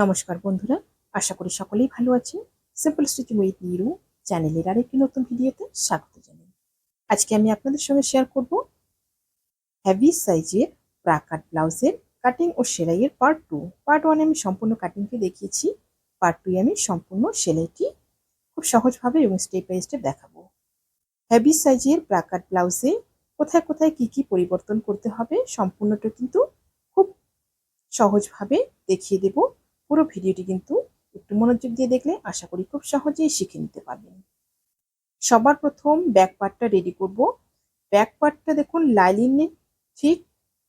নমস্কার বন্ধুরা, আশা করি সকলেই ভালো আছেন। সিম্পল স্টিচিং উইথ নিরু চ্যানেলের আরেকটি নতুন ভিডিওতে স্বাগত জানাই। আজকে আমি আপনাদের সঙ্গে শেয়ার করব হেভি সাইজের প্রাকাট ব্লাউজের কাটিং ও সেলাইয়ের পার্ট টু পার্ট ওয়ানে আমি সম্পূর্ণ কাটিংটি দেখিয়েছি পার্ট টু আমি সম্পূর্ণ সেলাইটি খুব সহজভাবে এবং স্টেপ বাই স্টেপ দেখাবো। হেভি সাইজের প্রাকাট ব্লাউজে কোথায় কোথায় কি কি পরিবর্তন করতে হবে সম্পূর্ণটা কিন্তু খুব সহজভাবে দেখিয়ে দেবো। পুরো ভিডিওটি কিন্তু একটু মনোযোগ দিয়ে দেখলে আশা করি খুব সহজেই শিখে নিতে পারবেন। সবার প্রথম ব্যাক পার্টটা রেডি করব। ব্যাক পার্টটা দেখুন লাইলিনের ঠিক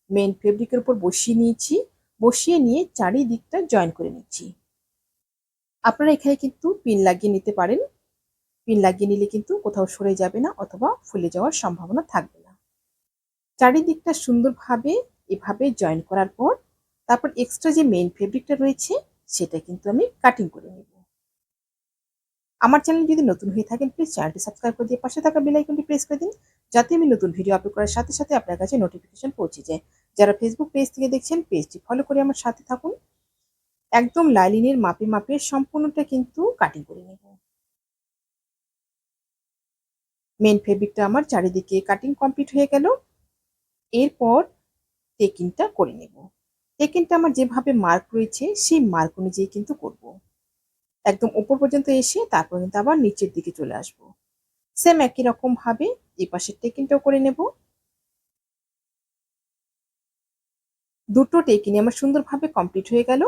মেন ফেব্রিকের উপর বসিয়ে নিয়েছি। বসিয়ে নিয়ে চারিদিকটা জয়েন করে নিচ্ছি। আপনারা এখানে কিন্তু পিন লাগিয়ে নিতে পারেন। পিন লাগিয়ে নিলে কিন্তু কোথাও সরে যাবে না অথবা ফুলে যাওয়ার সম্ভাবনা থাকবে না। চারিদিকটা সুন্দরভাবে এভাবে জয়েন করার পর, তারপর এক্সট্রা যে মেইন ফেব্রিকটা রয়েছে সেটা কিন্তু আমি কাটিং করে নেব। আমার চ্যানেল যদি নতুন হয়ে থাকেন প্লিজ চ্যানেলটি সাবস্ক্রাইব করে দিয়ে পাশে থাকা বেল আইকনটি প্রেস করে দিন, যাতে আমি নতুন ভিডিও আপলোড করার সাথে সাথে আপনার কাছে নোটিফিকেশন পৌঁছে যায়। যারা ফেসবুক পেজ থেকে দেখছেন পেজটি ফলো করে আমার সাথে থাকুন। একদম লাইলিনের মাপে মাপে সম্পূর্ণটা কিন্তু কাটিং করে নেব। মেন ফেব্রিকটা আমার চারিদিকে কাটিং কমপ্লিট হয়ে গেল। এরপর টেকিংটা করে নেব। টেকিংটা আমার যেভাবে মার্ক রয়েছে, সেই মার্ক অনুযায়ী কিন্তু করব। একদম উপর পর্যন্ত এসে তারপর কিন্তু আবার নিচের দিকে চলে আসব। সেম একই রকম ভাবে এই পাশের টেকিংটাও করে নেব। দুটো টেকিনি আমার সুন্দরভাবে কমপ্লিট হয়ে গেল।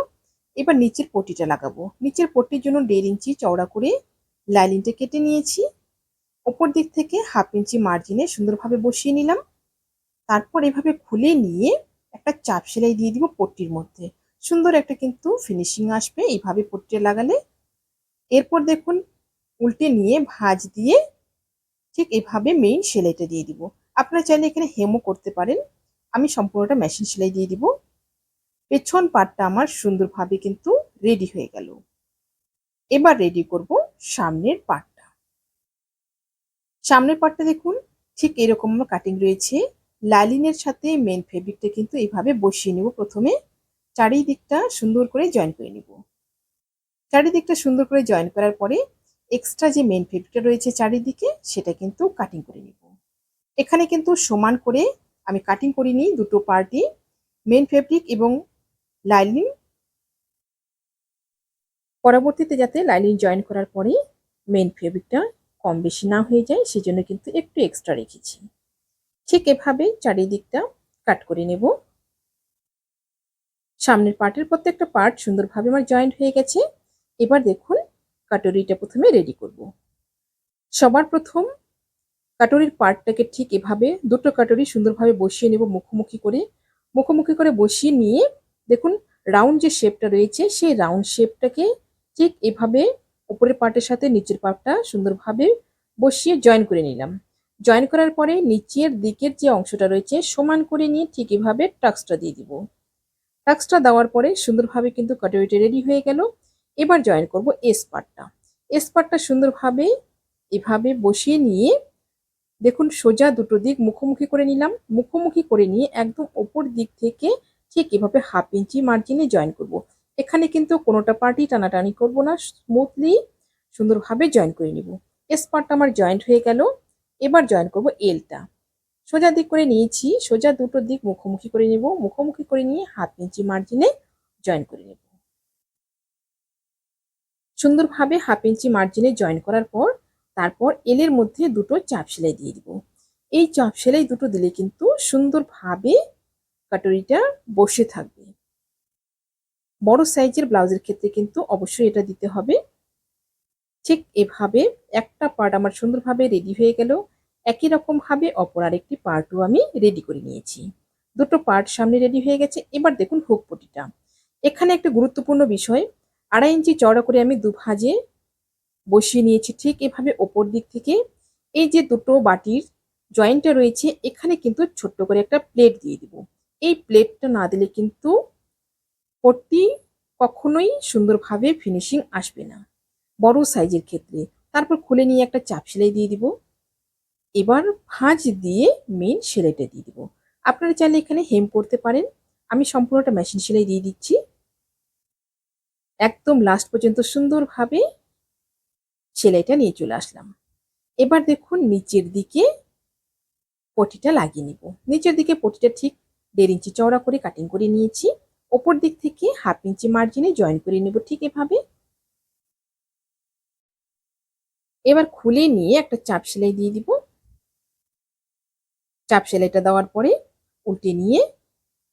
এবার নিচের পটিটা লাগাবো। নিচের পটির জন্য দেড় ইঞ্চি চওড়া করে লাইলিনটা কেটে নিয়েছি। ওপর দিক থেকে হাফ ইঞ্চি মার্জিনে সুন্দরভাবে বসিয়ে নিলাম। তারপর এভাবে খুলে নিয়ে একটা চাপ সেলাই দিয়ে দিব পট্টির মধ্যে। সুন্দর একটা কিন্তু ফিনিশিং আসবে এইভাবে পট্টি লাগালে। এরপর দেখুন, উল্টে নিয়ে ভাঁজ দিয়ে ঠিক এভাবে মেইন সেলাইটা দিয়ে দিব। আপনারা চাইলে এখানে হেমও করতে পারেন। আমি সম্পূর্ণটা মেশিন সেলাই দিয়ে দিব। পেছন পাটটা আমার সুন্দরভাবে কিন্তু রেডি হয়ে গেল। এবার রেডি করব সামনের পাটটা সামনের পাটটা দেখুন, ঠিক এরকম কাটিং রয়েছে। লালিনের সাথে মেন ফেব্রিকটা কিন্তু এইভাবে বসিয়ে নেব। প্রথমে চারিদিকটা সুন্দর করে জয়েন করে নিব। চারিদিকটা সুন্দর করে জয়েন করার পরে এক্সট্রা যে মেন ফেব্রিকটা রয়েছে চারিদিকে, সেটা কিন্তু কাটিং করে নিব। এখানে কিন্তু সমান করে আমি কাটিং করিনি, দুটো পার্টি মেন ফেব্রিক এবং লাইলিন। পরবর্তীতে যাতে লাইলিন জয়েন করার পরে মেন ফেব্রিকটা কম বেশি না হয়ে যায়, সেজন্য কিন্তু একটু এক্সট্রা রেখেছি। ঠিক এভাবে চারিদিকটা কাট করে নেব। সামনের পার্টের প্রত্যেকটা পার্ট সুন্দরভাবে আমার জয়েন্ট হয়ে গেছে। এবার দেখুন, কাটরিটা প্রথমে রেডি করব। সবার প্রথম কাটরির পার্টটাকে ঠিক এভাবে দুটো কাটরি সুন্দরভাবে বসিয়ে নেব মুখোমুখি করে। মুখোমুখি করে বসিয়ে নিয়ে দেখুন রাউন্ড যে শেপটা রয়েছে, সেই রাউন্ড শেপটাকে ঠিক এভাবে উপরের পার্টের সাথে নিচের পার্টটা সুন্দরভাবে বসিয়ে জয়েন করে নিলাম। জয়েন করার পরে নিচের দিকের যে অংশটা রয়েছে, সমান করে নিয়ে ঠিক এভাবে টাক্সটা দিয়ে দিব। টাক্সটা দেওয়ার পরে সুন্দরভাবে কিন্তু কাটওয়েটে রেডি হয়ে গেল। এবার জয়েন করব এস পার্টটা এস পার্টটা সুন্দরভাবে এভাবে বসিয়ে নিয়ে দেখুন সোজা দুটো দিক মুখোমুখি করে নিলাম। মুখোমুখি করে নিয়ে একদম ওপর দিক থেকে ঠিক এভাবে হাফ ইঞ্চি মার্জিনে জয়েন করব। এখানে কিন্তু কোনোটা পার্টি টানাটানি করব না স্মুথলি সুন্দরভাবে জয়েন করে নিব। এস পার্টটা আমার জয়েন্ট হয়ে গেল। এবার জয়েন করব এলটা সোজা দিক করে নিয়েছি, সোজা দুটো দিক মুখোমুখি করে নেব, মুখোমুখি করে নিয়ে হাফ ইঞ্চি মার্জিনে জয়েন করে নেব। সুন্দরভাবে হাফ ইঞ্চি মার্জিনে জয়েন করার পর, তারপর এলের মধ্যে দুটো চাপ সেলাই দিয়ে দিব। এই চাপ সেলাই দুটো দিলে কিন্তু সুন্দরভাবে কাটরিটা বসে থাকবে। বড় সাইজের ব্লাউজের ক্ষেত্রে কিন্তু অবশ্যই এটা দিতে হবে। ঠিক এভাবে একটা পার্ট আমার সুন্দরভাবে রেডি হয়ে গেল। একই রকম ভাবে অপর আরেকটি পার্টও আমি রেডি করে নিয়েছি। দুটো পার্ট সামনে রেডি হয়ে গেছে, এবার দেখুন হুক পটিটা। এখানে একটা গুরুত্বপূর্ণ বিষয়, আড়াই ইঞ্চি চড়া করে আমি দু ভাজে বসিয়ে নিয়েছি ঠিক এভাবে ওপর দিক থেকে। এই যে দুটো বাটির জয়েন্টটা রয়েছে, এখানে কিন্তু ছোট্ট করে একটা প্লেট দিয়ে দিব। এই প্লেটটা না দিলে কিন্তু পট্টি কখনোই সুন্দরভাবে ফিনিশিং আসবে না। বড় সাইজের ক্ষেত্রে। তারপর খুলে নিয়ে একটা চাপ সেলাই দিয়ে দিব। এবার ভাঁজ দিয়ে মেন সেলাইটা দিয়ে দিব। আপনারা চাইলে এখানে হেম করতে পারেন। আমি সম্পূর্ণটা মেশিন সেলাই দিয়ে দিচ্ছি। একদম লাস্ট পর্যন্ত সুন্দরভাবে সেলাইটা নিয়ে চলে আসলাম। এবার দেখুন নিচের দিকে পটিটা লাগিয়ে নিব। নিচের দিকে পটিটা ঠিক দেড় ইঞ্চি চওড়া করে কাটিং করে নিয়েছি। ওপর দিক থেকে হাফ ইঞ্চি মার্জিনে জয়েন করে নেব ঠিক এভাবে। এবার খুলে নিয়ে একটা চাপ সেলাই দিয়ে দিব। চাপ সেলাইটা দেওয়ার পরে উল্টে নিয়ে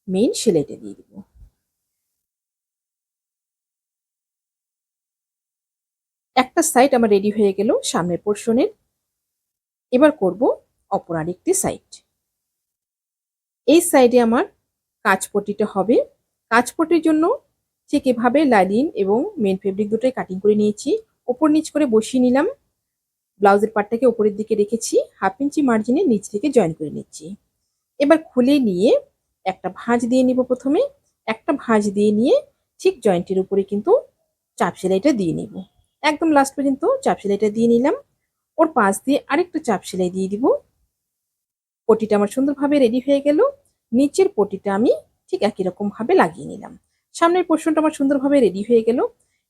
মেইন সেলাইটা দিয়ে দিব। একটা সাইড আমার রেডি হয়ে গেল সামনের পোর্শনের এবার করব অপর আরেকটি সাইড এই সাইডে আমার কাঁচপটিটা হবে। কাঁচপটির জন্য ঠিক এভাবে লাইলিন এবং মেন ফেব্রিক দুটোই কাটিং করে নিয়েছি। ওপর নিচ করে বসিয়ে নিলাম। ব্লাউজের পাটটাকে ওপরের দিকে রেখেছি, হাফ ইঞ্চি মার্জিনে নিচ থেকে জয়েন করে নিচ্ছি। এবার খুলে নিয়ে একটা ভাঁজ দিয়ে নিব প্রথমে। একটা ভাঁজ দিয়ে নিয়ে ঠিক জয়েন্টের উপরে কিন্তু চাপ সেলাইটা দিয়ে নিব। একদম লাস্ট পর্যন্ত চাপ সেলাইটা দিয়ে নিলাম। ওর পাশ দিয়ে আরেকটা চাপ সেলাই দিয়ে দিব। পটিটা আমার সুন্দরভাবে রেডি হয়ে গেল। নিচের পটিটা আমি ঠিক একই রকমভাবে লাগিয়ে নিলাম। সামনের পোর্শনটা আমার সুন্দরভাবে রেডি হয়ে গেল।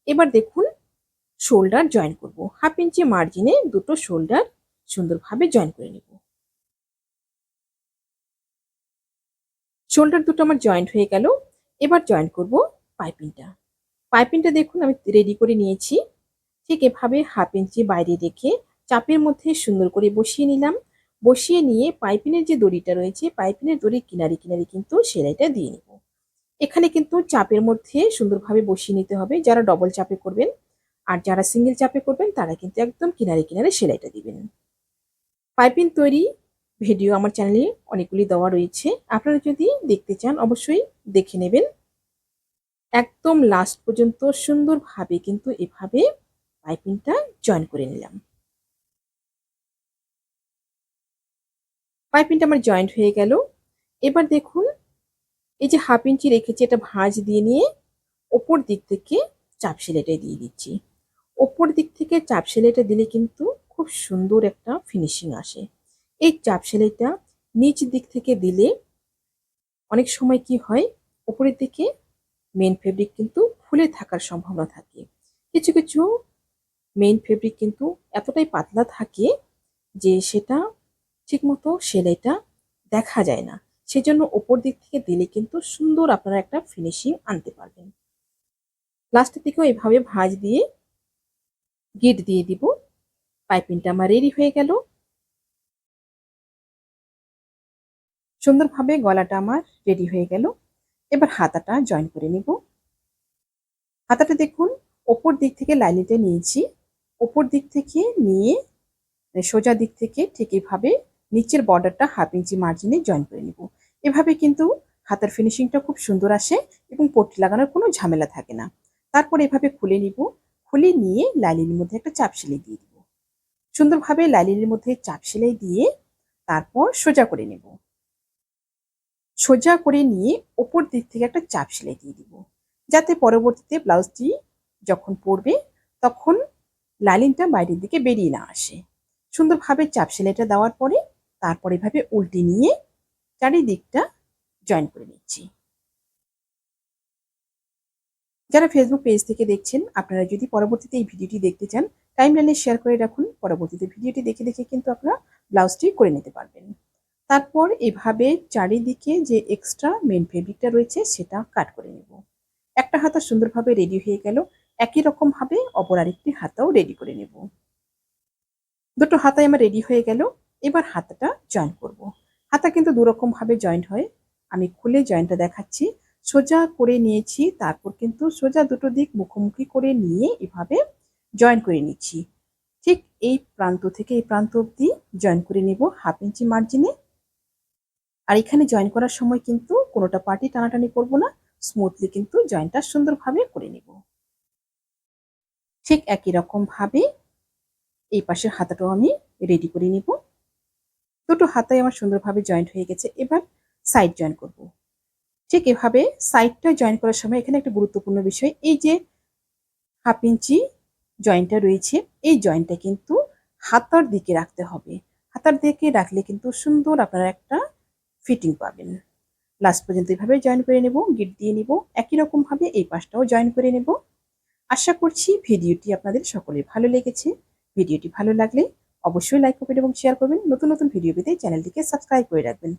এবার দেখুন শোল্ডার জয়েন করব। হাফ ইঞ্চি মার্জিনে দুটো শোল্ডার সুন্দরভাবে জয়েন করে নেব। শোল্ডার দুটো আমার জয়েন্ট হয়ে গেল। এবার জয়েন করব পাইপিংটা পাইপিংটা দেখুন, আমি রেডি করে নিয়েছি। ঠিক এভাবে হাফ ইঞ্চি বাইরে রেখে চাপের মধ্যে সুন্দর করে বসিয়ে নিলাম। বসিয়ে নিয়ে পাইপিনের যে দড়িটা রয়েছে পাইপিনের দড়ির কিনারি কিনারি কিন্তু সেলাইটা দিয়ে নিব। এখানে কিন্তু চাপের মধ্যে সুন্দরভাবে বসিয়ে নিতে হবে। যারা ডবল চাপে করবেন আর যারা সিঙ্গেল চাপে করবেন, তারা কিন্তু একদম কিনারে কিনারে সেলাইটা দিবেন। পাইপিং তৈরি ভিডিও আমার চ্যানেলে অনেকগুলি দেওয়া রয়েছে। আপনারা যদি দেখতে চান, অবশ্যই দেখে নেবেন। একদম লাস্ট পর্যন্ত সুন্দরভাবে কিন্তু এভাবে পাইপিংটা জয়েন করে নিলাম। পাইপিংটা আমার জয়েন্ট হয়ে গেল। এবার দেখুন, এই যে হাফ ইঞ্চি রেখেছি, এটা ভাঁজ দিয়ে নিয়ে ওপর দিক থেকে চাপ সেলাইটাই দিয়ে দিচ্ছি। ওপর দিক থেকে চাপ সেলাইটা দিলে কিন্তু খুব সুন্দর একটা ফিনিশিং আসে। এই চাপ সেলাইটা নিচ দিক থেকে দিলে অনেক সময় কি হয়, ওপরের দিকে মেন ফেব্রিক কিন্তু ফুলে থাকার সম্ভাবনা থাকে। কিছু কিছু মেন ফেব্রিক কিন্তু এতটাই পাতলা থাকে যে সেটা ঠিকমতো সেলাইটা দেখা যায় না। সেজন্য ওপর দিক থেকে দিলে কিন্তু সুন্দর আপনারা একটা ফিনিশিং আনতে পারবেন। লাস্টের দিকেও এভাবে ভাঁজ দিয়ে গিট দিয়ে দিব। পাইপিংটা আমার রেডি হয়ে গেল। সুন্দরভাবে গলাটা আমার রেডি হয়ে গেল। এবার হাতাটা জয়েন করে নিব। হাতাটা দেখুন, ওপর দিক থেকে লাইনিটা নিয়েছি। ওপর দিক থেকে নিয়ে, সোজা দিক থেকে ঠিক এভাবে নিচের বর্ডারটা হাফ ইঞ্চি মার্জিনে জয়েন করে নিব। এভাবে কিন্তু হাতার ফিনিশিংটা খুব সুন্দর আসে এবং পট্টি লাগানোর কোনো ঝামেলা থাকে না। তারপর এভাবে খুলে নিব। খুলে নিয়ে লাইলিনের মধ্যে একটা চাপ সেলাই দিয়ে দিব। সুন্দরভাবে লাইলিনের মধ্যে চাপ সেলাই দিয়ে তারপর সোজা করে নেব। সোজা করে নিয়ে ওপর দিক থেকে একটা চাপ সেলাই দিয়ে দিব। যাতে পরবর্তীতে ব্লাউজটি যখন পরবে তখন লাইলিনটা বাইরের দিকে বেরিয়ে না আসে। সুন্দরভাবে চাপ সেলাইটা দেওয়ার পরে তারপর এভাবে উল্টে নিয়ে চারিদিকটা জয়েন করে নিচ্ছি। যারা ফেসবুক পেজ থেকে দেখছেন, আপনারা যদি পরবর্তীতে এই ভিডিওটি দেখতে চান টাইম লাইনে শেয়ার করে রাখুন। পরবর্তীতে ভিডিওটি দেখে দেখে কিন্তু আপনারা ব্লাউজটি করে নিতে পারবেন। তারপর এভাবে চারিদিকে যে এক্সট্রা মেন ফেব্রিকটা রয়েছে, সেটা কাট করে নেব। একটা হাতা সুন্দরভাবে রেডি হয়ে গেল। একই রকমভাবে অপর আরেকটি হাতাও রেডি করে নেব। দুটো হাতাই আমার রেডি হয়ে গেল। এবার হাতাটা জয়েন করব। হাতা কিন্তু দুরকমভাবে জয়েন্ট হয়। আমি খুলে জয়েন্টটা দেখাচ্ছি। সোজা করে নিয়েছি, তারপর কিন্তু সোজা দুটো দিক মুখোমুখি করে নিয়ে এভাবে জয়েন করে নিচ্ছি। ঠিক এই প্রান্ত থেকে এই প্রান্ত অবধি জয়েন করে নেব হাফ ইঞ্চি মার্জিনে আর এখানে জয়েন করার সময় কিন্তু কোনোটা পার্টি টানাটানি করব না স্মুথলি কিন্তু জয়েন্টটা সুন্দরভাবে করে নেব। ঠিক একই রকম ভাবে এই পাশের হাতাটাও আমি রেডি করে নিব। দুটো হাতায় আমার সুন্দরভাবে জয়েন্ট হয়ে গেছে, এবার সাইড জয়েন করব। ঠিক এভাবে সাইডটা জয়েন করার সময় এখানে একটা গুরুত্বপূর্ণ বিষয়, এই যে হাফ ইঞ্চি জয়েন্টটা রয়েছে, এই জয়েন্টটা কিন্তু হাতার দিকে রাখতে হবে। হাতার দিকে রাখলে কিন্তু সুন্দর আপনারা একটা ফিটিং পাবেন। লাস্ট পর্যন্ত এইভাবে জয়েন করে নেব গিট দিয়ে নেব, একই রকমভাবে এই পাশটাও জয়েন করে নেব। আশা করছি ভিডিওটি আপনাদের সকলের ভালো লেগেছে। ভিডিওটি ভালো লাগলে অবশ্যই লাইক করবেন এবং শেয়ার করবেন। নতুন নতুন ভিডিও পেতে চ্যানেলটিকে সাবস্ক্রাইব করে রাখবেন।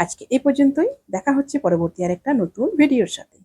আজকে এ পর্যন্তই। দেখা হচ্ছে পরবর্তী আর একটা নতুন ভিডিওর সাথে।